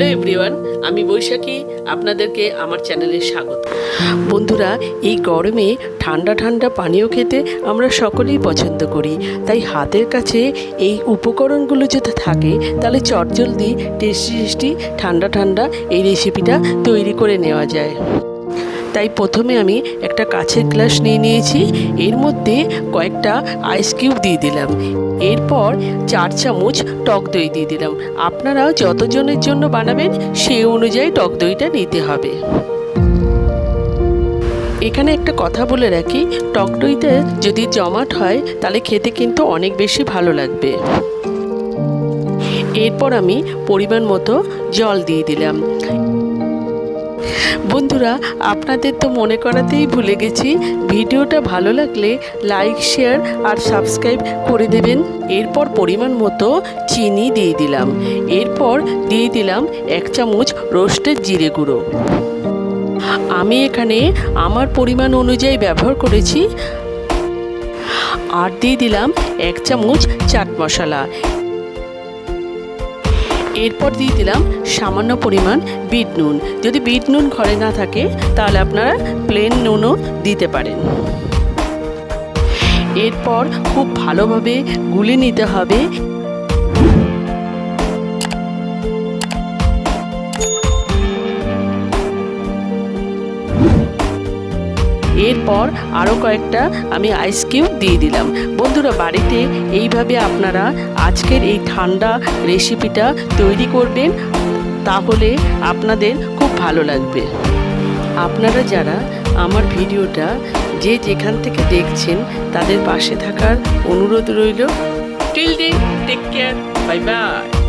Hello everyone, আমি বৈশাখী, আপনাদেরকে আমার চ্যানেলে স্বাগত। বন্ধুরা, এই গরমে ঠান্ডা ঠান্ডা পানীয় খেতে আমরা সকলেই পছন্দ করি। তাই হাতের কাছে এই উপকরণগুলো যদি থাকে, তাহলে চটজলদি টেস্টি টেস্টি ঠান্ডা ঠান্ডা এই রেসিপিটা তৈরি করে নেওয়া যায়। তাই প্রথমে আমি একটা কাছের গ্লাস নিয়ে নিয়েছি। এর মধ্যে কয়েকটা আইস কিউব দিয়ে দিলাম। এরপর চার চামচ টক দই দিয়ে দিলাম। আপনারা যতজনের জন্য বানাবেন সেই অনুযায়ী টক দইটা নিতে হবে। এখানে একটা কথা বলে রাখি, টক দইতে যদি জমাট হয়, তাহলে খেতে কিন্তু অনেক বেশি ভালো লাগবে। এরপর আমি পরিমাণ মতো জল দিয়ে দিলাম। বন্ধুরা, আপনাদের তো মনে করাতেই ভুলে গেছি, ভিডিওটা ভালো লাগলে লাইক শেয়ার আর সাবস্ক্রাইব করে দেবেন। এরপর পরিমাণ মতো চিনি দিয়ে দিলাম। এরপর দিয়ে দিলাম এক চামচ রোস্টেড জিরে গুঁড়ো। আমি এখানে আমার পরিমাণ অনুযায়ী ব্যবহার করেছি। আর দিয়ে দিলাম এক চামচ চাট মশলা। এরপর দিয়ে দিলাম সামান্য পরিমাণ বিট নুন। যদি বিট নুন ঘরে না থাকে, তাহলে আপনারা প্লেন নুনও দিতে পারেন। এরপর খুব ভালোভাবে গুলে নিতে হবে। এরপর আরও কয়েকটা আমি আইস কিউব দিয়ে দিলাম। বন্ধুরা, বাড়িতে এইভাবে আপনারা আজকের এই ঠান্ডা রেসিপিটা তৈরি করবেন, তাহলে আপনাদের খুব ভালো লাগবে। আপনারা যারা আমার ভিডিওটা যে যেখান থেকে দেখছেন, তাদের পাশে থাকার অনুরোধ রইল। Till day take care bye bye